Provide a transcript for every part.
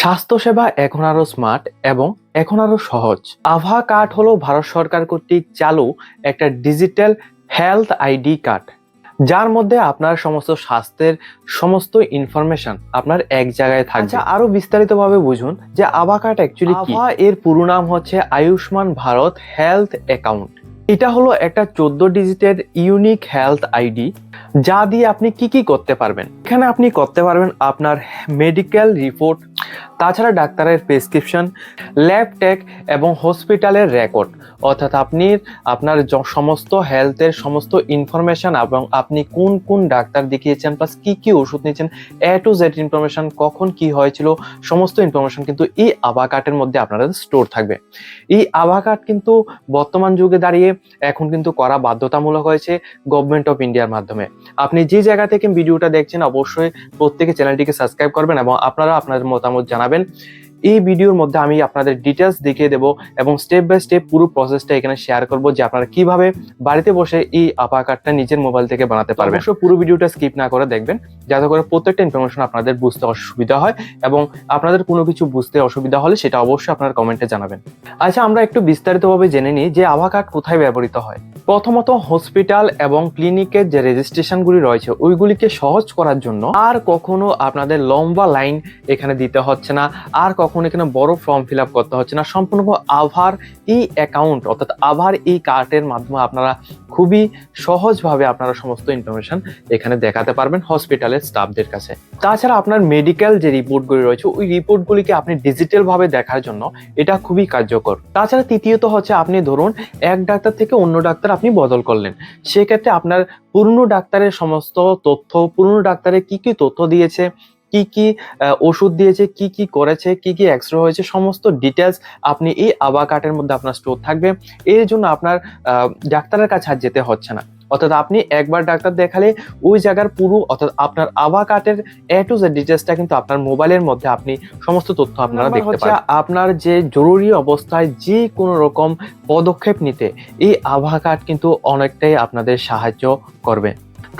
স্বাস্থ্যসেবা এখন আরও স্মার্ট এবং এখন আরও সহজ। আভা কার্ড হলো ভারত সরকার কর্তৃক চালু একটা ডিজিটাল হেলথ আইডি কার্ড যার মধ্যে আপনার সমস্ত স্বাস্থ্যের সমস্ত ইনফরমেশন আপনার এক জায়গায় থাকছে আচ্ছা আরও বিস্তারিতভাবে বুঝুন যে আভা কার্ড অ্যাকচুয়ালি আভা এর পুরো নাম হচ্ছে আয়ুষ্মান ভারত হেলথ অ্যাকাউন্ট। এটা হলো একটা চোদ্দ ডিজিটের ইউনিক হেলথ আইডি যা দিয়ে আপনি কি কি করতে পারবেন। এখানে আপনি করতে পারবেন আপনার মেডিকেল রিপোর্ট তাছাড়া ডাক্তারের প্রেসক্রিপশন ল্যাব টেক এবং হসপিটালের রেকর্ড অর্থাৎ আপনি আপনার সমস্ত হেলথের সমস্ত ইনফরমেশন এবং আপনি কোন কোন ডাক্তার দেখিয়েছেন প্লাস কি কি ওষুধ নিয়েছেন এ টু জেড ইনফরমেশন কখন কি হয়েছিল, সমস্ত ইনফরমেশন কিন্তু এই আভা কার্ডের মধ্যে আপনাদের স্টোর থাকবে। এই আভা কার্ড কিন্তু বর্তমান যুগে দাঁড়িয়ে এখন কিন্তু করা বাধ্যতামূলক হয়েছে গভর্নমেন্ট অফ ইন্ডিয়ার মাধ্যমে। আপনি যে জায়গা থেকে ভিডিওটা দেখছেন, অবশ্যই প্রত্যেকে চ্যানেলটিকে সাবস্ক্রাইব করবেন এবং আপনারা আপনাদের মতামত জানাবেন। এই ভিডিওর মধ্যে আমি আপনাদের ডিটেলস দেখিয়ে দেবো এবং স্টেপ বাই স্টেপ পুরো প্রসেসটা এখানে শেয়ার করব যে আপনারা কীভাবে বাড়িতে বসে এই আপা কার্ডটা নিজের মোবাইল থেকে বানাতে পারবেন। অবশ্যই পুরো ভিডিওটা স্কিপ না করে দেখবেন, যাতে করে প্রত্যেকটা ইনফরমেশন আপনাদের বুঝতে অসুবিধা হয় এবং আপনাদের কোনো কিছু বুঝতে অসুবিধা হলে সেটা অবশ্যই আপনার কমেন্টে জানাবেন। আচ্ছা আমরা একটু বিস্তারিতভাবে জেনে নিই যে আভা কার্ড কোথায় ব্যবহৃত হয়। প্রথমত হসপিটাল এবং ক্লিনিকের যে রেজিস্ট্রেশনগুলি রয়েছে, ওইগুলিকে সহজ করার জন্য আর কখনো আপনাদের লম্বা লাইন এখানে দিতে হচ্ছে না, আর কখনো এখানে বড় ফর্ম ফিল করতে হচ্ছে না। সম্পূর্ণ আভার ই অ্যাকাউন্ট, অর্থাৎ আভার ই কার্ডের মাধ্যমে আপনারা খুবই সহজভাবে আপনারা সমস্ত ইনফরমেশন এখানে দেখাতে পারবেন হসপিটালের স্টাফদের কাছে। তাছাড়া আপনার মেডিকেল যে রিপোর্টগুলি রয়েছে, ওই রিপোর্টগুলিকে আপনি ডিজিটালভাবে দেখার জন্য এটা খুবই কার্যকর। তাছাড়া তৃতীয়ত হচ্ছে আপনি ধরুন, এক ডাক্তার থেকে অন্য ডাক্তার আপনি বদল করলেন। সেক্ষেত্রে আপনার পুরনো ডাক্তারের সমস্ত তথ্য, পুরনো ডাক্তারের কি কি তথ্য দিয়েছে, কি কি ওষুধ দিয়েছে, কি কি করেছে, কি কি এক্সরে হয়েছে, সমস্ত ডিটেলস আপনি এই আবা মধ্যে আপনার স্টোর থাকবে। এর জন্য আপনার ডাক্তারের কাছে আর যেতে হচ্ছে না। অর্থাৎ আপনি একবার ডাক্তার দেখালে ওই জায়গার পুরো অর্থাৎ আপনার আভা কাটের এ টু জেড ডিটেলসটা কিন্তু আপনার মোবাইলের মধ্যে আপনি সমস্ত তথ্য আপনারা দেখতে পাচ্ছেন আপনার যে জরুরি অবস্থায় যে কোনো রকম পদক্ষেপ নিতে এই আভা কার্ড কিন্তু অনেকটাই আপনাদের সাহায্য করবে।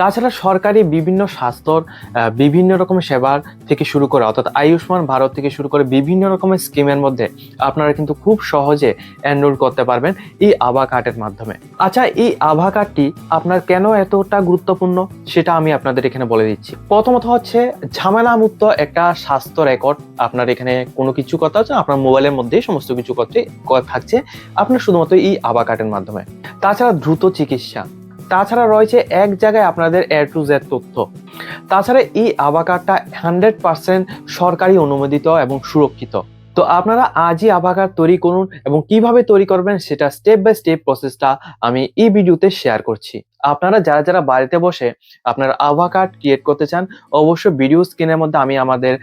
তাছাড়া সরকারি বিভিন্ন স্বাস্থ্যর বিভিন্ন রকমের সেবার থেকে শুরু করে, অর্থাৎ আয়ুষ্মান ভারত থেকে শুরু করে বিভিন্ন রকমের স্কিমের মধ্যে আপনারা কিন্তু খুব সহজে এনরোল করতে পারবেন এই আভা কার্ডের মাধ্যমে। আচ্ছা এই আভা কার্ডটি আপনার কেন এতটা গুরুত্বপূর্ণ? সেটা আমি আপনাদের এখানে বলে দিচ্ছি। প্রথমত হচ্ছে ঝামেলা মুক্ত একটা স্বাস্থ্য রেকর্ড আপনার এখানে কোনো কিছু কথা হচ্ছে, আপনার মোবাইলের মধ্যেই সমস্ত কিছু করতে থাকছে আপনার শুধুমাত্র এই আভা কার্ডের মাধ্যমে। তাছাড়া দ্রুত চিকিৎসা। তাছাড়া রয়েছে এক জায়গায় আপনাদের এ টু জেড তথ্য। তাছাড়া এই আভা কার্ডটা হান্ড্রেড পার্সেন্ট সরকারি অনুমোদিত এবং সুরক্ষিত। তো আপনারা আজই আভা কার্ড তৈরি করুন এবং কীভাবে তৈরি করবেন সেটা স্টেপ বাই স্টেপ প্রসেসটা আমি এই ভিডিওতে শেয়ার করছি। আপনারা যারা যারা বাড়িতে বসে আপনার আভা কার্ড ক্রিয়েট করতে চান অবশ্য ভিডিও স্ক্রিনের মধ্যে আমি আমাদের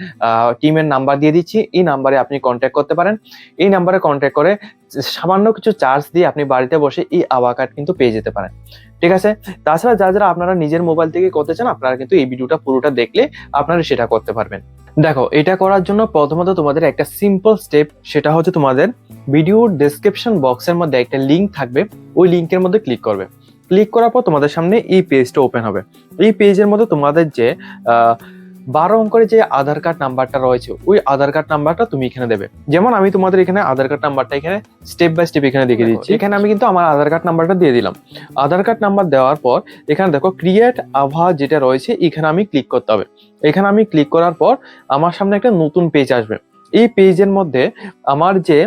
টিমের নাম্বার দিয়ে দিচ্ছি। এই নাম্বারে আপনি কন্ট্যাক্ট করতে পারেন। এই নাম্বারে কন্ট্যাক্ট করে সামান্য কিছু চার্জ দিয়ে আপনি বাড়িতে বসে এই আভা কার্ড কিন্তু পেয়ে যেতে পারেন। ঠিক আছে? তাছাড়া যা যারা আপনারা নিজের মোবাইল থেকে করতে চান, আপনারা কিন্তু এই ভিডিওটা পুরোটা দেখলে আপনারা সেটা করতে পারবেন। দেখো, এটা করার জন্য প্রথমত তোমাদের একটা সিম্পল স্টেপ সেটা হচ্ছে তোমাদের ভিডিওর ডেসক্রিপশন বক্সের মধ্যে একটা লিঙ্ক থাকবে। ওই লিঙ্কের মধ্যে ক্লিক করবে। ক্লিক করার পর তোমাদের সামনে এই পেজটা ওপেন হবে। এই পেজের মধ্যে তোমাদের যে বারো অঙ্কের যে আধার কার্ড নাম্বারটা রয়েছে ওই আধার কার্ড নাম্বারটা তুমি এখানে দেবে। যেমন আমি তোমাদের এখানে আধার কার্ড নাম্বারটা এখানে স্টেপ বাই স্টেপ এখানে দেখিয়ে দিচ্ছি। এখানে আমি কিন্তু আমার আধার কার্ড নাম্বারটা দিয়ে দিলাম। আধার কার্ড নাম্বার দেওয়ার পর এখানে দেখো ক্রিয়েট আভা যেটা রয়েছে এখানে আমি ক্লিক করতে হবে। এখানে আমি ক্লিক করার পর আমার সামনে একটা নতুন পেজ আসবে। এই পেজের মধ্যে আমার যে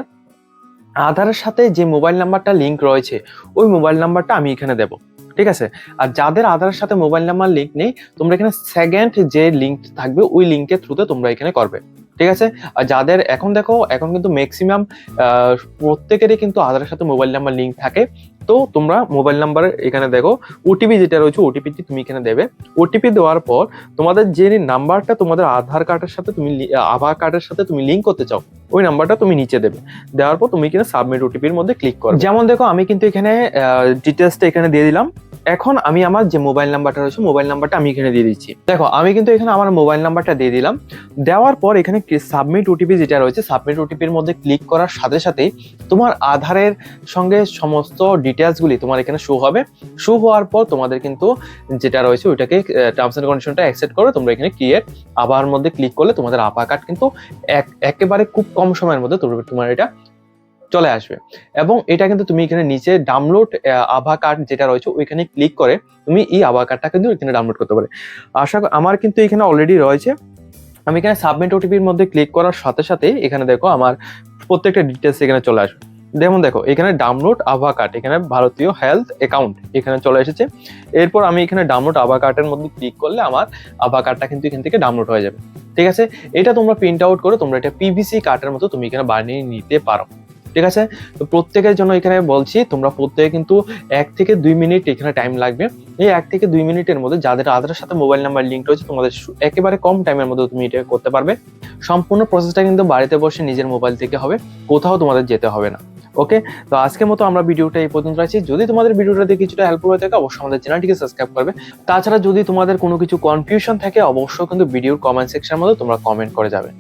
আধারের সাথে যে মোবাইল নাম্বারটা লিংক রয়েছে ওই মোবাইল নাম্বারটা আমি এখানে দেব। ঠিক আছে? আর যাদের আধারের সাথে মোবাইল নাম্বার লিঙ্ক নেই, তোমরা এখানে সেকেন্ড যে লিঙ্ক থাকবে, ওই লিঙ্কের থ্রুতে তোমরা এখানে করবে। ঠিক আছে? আর যাদের এখন দেখো, এখন কিন্তু ম্যাক্সিমাম প্রত্যেকেরই কিন্তু আধারের সাথে মোবাইল নাম্বার লিঙ্ক থাকে। তো তোমরা মোবাইল নাম্বার এখানে দেখো ওটিপি যেটা রয়েছে ওটিপিটি তুমি এখানে দেবে। ওটিপি দেওয়ার পর তোমাদের যে নাম্বারটা তোমাদের আধার কার্ডের সাথে তুমি আধার কার্ডের সাথে তুমি লিঙ্ক করতে চাও, ওই নাম্বারটা তুমি নিচে দেবে। দেওয়ার পর তুমি এখানে সাবমিট ওটিপির মধ্যে ক্লিক করো যেমন দেখো, আমি কিন্তু এখানে ডিটেলসটা এখানে দিয়ে দিলাম। এখন আমি আমার যে মোবাইল নাম্বারটা রয়েছে মোবাইল নাম্বারটা আমি এখানে দিয়ে দিচ্ছি। দেখো, আমি কিন্তু এখানে আমার মোবাইল নাম্বারটা দিয়ে দিলাম। দেওয়ার পর এখানে সাবমিট ওটিপি যেটা রয়েছে সাবমিট ওটিপির মধ্যে ক্লিক করার সাথে সাথেই তোমার আধারের সঙ্গে সমস্ত ডিটেলসগুলি তোমার এখানে শো হবে। শো হওয়ার পর তোমাদের কিন্তু যেটা রয়েছে, ওইটাকে টার্মস অ্যান্ড কন্ডিশনটা অ্যাকসেপ্ট করো। তোমরা এখানে ক্রিয়েট আবার মধ্যে ক্লিক করলে তোমাদের আপা কার্ড কিন্তু এক- একেবারে খুব কম সময়ের মধ্যে তোমার এটা চলে আসবে। এবং এটা কিন্তু তুমি এখানে নিচে ডাউনলোড আভা কার্ড যেটা রয়েছে, ওইখানে ক্লিক করে তুমি এই আভা কার্ডটা কিন্তু এখানে ডাউনলোড করতে পারে আশা আমার কিন্তু এখানে অলরেডি রয়েছে। আমি এখানে সাবমিট ওটিপির মধ্যে ক্লিক করার সাথে সাথে এখানে দেখো আমার প্রত্যেকটা ডিটেলস এখানে চলে আসবে। যেমন দেখো, এখানে ডাউনলোড আভা কার্ড এখানে ভারতীয় হেলথ অ্যাকাউন্ট এখানে চলে এসেছে। এরপর আমি এখানে ডাউনলোড আভা কার্ডের মধ্যে ক্লিক করলে আমার আভা কার্ডটা কিন্তু এখান থেকে ডাউনলোড হয়ে যাবে। ঠিক আছে? এটা তোমরা প্রিন্ট আউট করে তোমরা এটা পিভিসি কার্ডের মতো তুমি এখানে বানিয়ে নিতে পারো। ঠিক আছে? তো প্রত্যেকের জন্য এখানে বলছি, তোমরা প্রত্যেকে কিন্তু এক থেকে দুই মিনিট এখানে টাইম লাগবে। এই এক থেকে দুই মিনিটের মধ্যে যাদের আধারের সাথে মোবাইল নাম্বার লিঙ্ক রয়েছে, তোমাদের একেবারে কম টাইমের মধ্যে তুমি এটা করতে পারবে। সম্পূর্ণ প্রসেসটা কিন্তু বাড়িতে বসে নিজের মোবাইল থেকে হবে, কোথাও তোমাদের যেতে হবে না। ওকে তো আজকের মতো আমরা ভিডিওটা এই পর্যন্ত রাখছি। যদি তোমাদের ভিডিওটা দেখে কিছুটা হেল্পফুল হয়ে থাকে, অবশ্যই আমাদের চ্যানেলটিকে সাবস্ক্রাইব করবে। তাছাড়া যদি তোমাদের কোনো কিছু কনফিউশন থাকে, অবশ্যই কিন্তু ভিডিওর কমেন্ট সেকশনের মধ্যে তোমরা কমেন্ট করে যাবে।